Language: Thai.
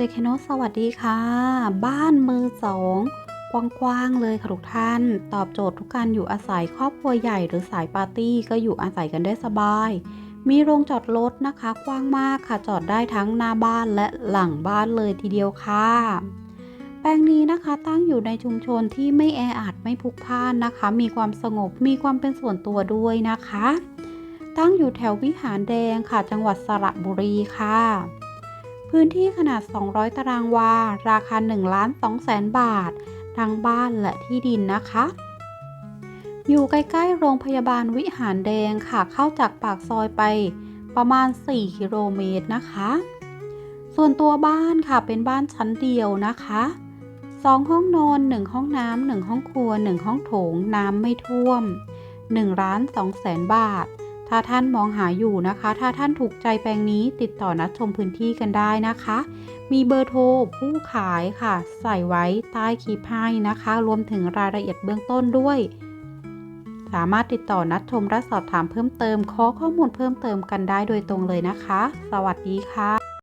เจคโนสวัสดีค่ะ บ้านมือสองกว้างๆเลยค่ะทุกท่าน ตอบโจทย์ทุกการอยู่อาศัยครอบครัวใหญ่หรือสายปาร์ตี้ก็อยู่อาศัยกันได้สบาย มีโรงจอดรถนะคะกว้างมากค่ะจอดได้ทั้งหน้าบ้านและหลังบ้านเลยทีเดียวค่ะ แปลงนี้นะคะตั้งอยู่ในชุมชนที่ไม่แออัดไม่พลุกพล่านนะคะ มีความสงบมีความเป็นส่วนตัวด้วยนะคะ ตั้งอยู่แถววิหารแดงค่ะ จังหวัดสระบุรีค่ะ พื้นที่ขนาด 200 ตารางวา ราคา1ล้าน2แสนบาท ทั้งบ้านและที่ดินนะคะ อยู่ใกล้ ๆ โรงพยาบาลวิหารแดงค่ะ เข้าจากปากซอยไปประมาณ 4 กิโลเมตรนะคะ ส่วนตัวบ้านค่ะเป็นบ้านชั้นเดียวนะคะ2ห้องนอน1ห้องน้ำ1ห้องครัว1ห้องโถงน้ำไม่ท่วม1ล้าน2แสนบาท ถ้าท่านมองหาอยู่นะคะ ถ้าท่านถูกใจแปลงนี้ติดต่อนัดชมพื้นที่กันได้นะคะ มีเบอร์โทรผู้ขายค่ะ ใส่ไว้ใต้คลิปให้นะคะ รวมถึงรายละเอียดเบื้องต้นด้วย สามารถติดต่อนัดชมและสอบถามเพิ่มเติม ขอข้อมูลเพิ่มเติมกันได้โดยตรงเลยนะคะ สวัสดีค่ะ